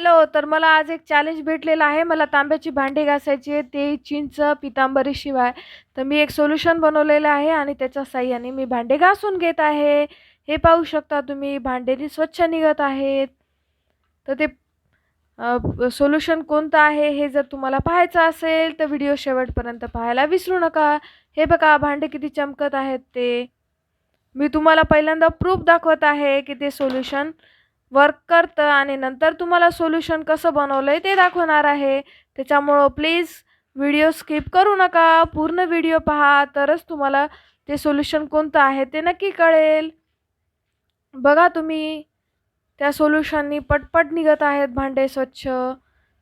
Hello तर मला आज एक चॅलेंज भेटलेलं आहे. मला तांब्याची भांडी घासायची आहे ते चिंच पितांबरीशिवाय तर मी एक सोल्युशन बनवलेलं आहे आणि त्याच्या साह्याने मी भांडे घासून घेत आहे. हे पाहू शकता तुम्ही भांडेली स्वच्छ निघत आहेत. तर ते सोल्युशन कोणतं आहे हे जर तुम्हाला पाहायचं असेल तर व्हिडिओ शेवटपर्यंत पाहायला विसरू नका. हे बघा भांडे किती चमकत आहेत ते. मी तुम्हाला पहिल्यांदा प्रूफ दाखवत आहे की ते सोल्युशन वर्क करतं आणि नंतर तुम्हाला सोल्युशन कसं बनवलं आहे ते दाखवणार आहे. त्याच्यामुळं प्लीज व्हिडिओ स्किप करू नका. पूर्ण व्हिडिओ पहा तरच तुम्हाला ते सोल्युशन कोणतं आहे ते नक्की कळेल. बघा तुम्ही त्या सोल्युशननी पटपट निघत आहेत भांडे स्वच्छ.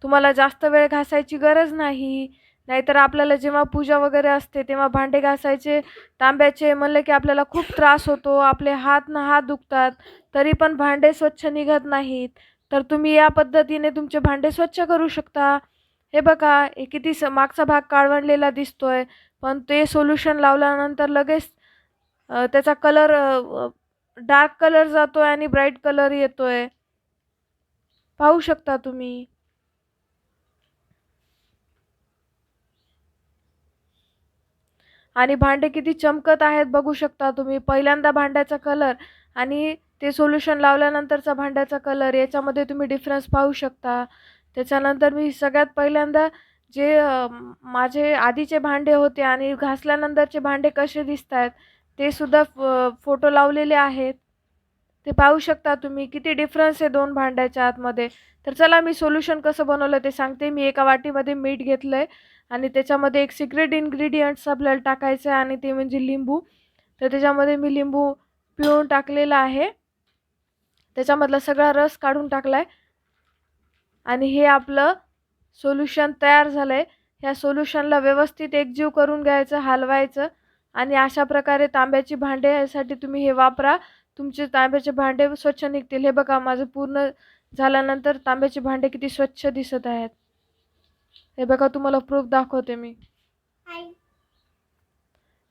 तुम्हाला जास्त वेळ घासायची गरज नाही. नाहीतर आपल्याला जेव्हा पूजा वगैरे असते तेव्हा भांडे घासायचे तांब्याचे म्हणलं की आपल्याला खूप त्रास होतो आपले हात ना हात दुखतात तरी पण भांडे स्वच्छ निघत नाहीत. तर तुम्ही या पद्धतीने तुमचे भांडे स्वच्छ करू शकता. हे बघा हे किती स मागचा भाग काळवंडलेला दिसतोय पण ते सोल्युशन लावल्यानंतर लगेच त्याचा कलर डार्क कलर जातो आहे आणि ब्राईट कलर येतो आहे पाहू शकता तुम्ही. आणि भांडे किती चमकत आहेत बघू शकता तुम्ही. पहिल्यांदा भांड्याचा कलर आणि ते सोल्युशन लावल्यानंतरचा भांड्याचा कलर याच्यामध्ये तुम्ही डिफरन्स पाहू शकता. त्याच्यानंतर मी सगळ्यात पहिल्यांदा जे माझे आधीचे भांडे होते आणि घासल्यानंतरचे भांडे कसे दिसत आहेत ते सुद्धा फोटो लावलेले आहेत. ते पाहू शकता तुम्ही किती डिफरन्स आहे दोन भांड्याच्या आतमध्ये. तर चला मी सोल्युशन कसं बनवलं ते सांगते. मी एका वाटीमध्ये मीठ घेतलं आहे आणि त्याच्यामध्ये एक सिक्रेट इन्ग्रेडियंट्स आपल्याला टाकायचं आहे आणि ते म्हणजे लिंबू. तर त्याच्यामध्ये मी लिंबू पिळून टाकलेला आहे. त्याच्यामधला सगळा रस काढून टाकला आहे आणि हे आपलं सोल्युशन तयार झालं आहे ह्या सोल्युशनला व्यवस्थित एकजीव करून घ्यायचं हलवायचं आणि अशा प्रकारे तांब्याची भांडे यासाठी तुम्ही हे वापरा. तुमचे तांब्याचे भांडे स्वच्छ निघतील. हे बघा माझं पूर्ण झाल्यानंतर तांब्याचे भांडे किती स्वच्छ दिसत आहेत. हे बघा तुम्हाला प्रूफ दाखवते मी.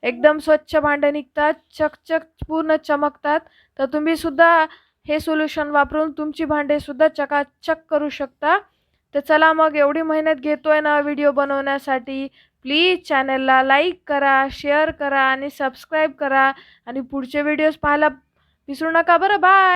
एकदम स्वच्छ भांडे निघतात चकचक पूर्ण चमकतात. तर तुम्ही सुद्धा हे सोल्युशन वापरून तुमची भांडे सुद्धा चकाचक करू शकता. तर चला मग एवढी मेहनत घेतोय ना व्हिडिओ बनवण्यासाठी. प्लीज चॅनलला लाईक करा शेअर करा आणि सबस्क्राईब करा. आणि पुढचे व्हिडिओज पाहायला विसरू नका बरं बाय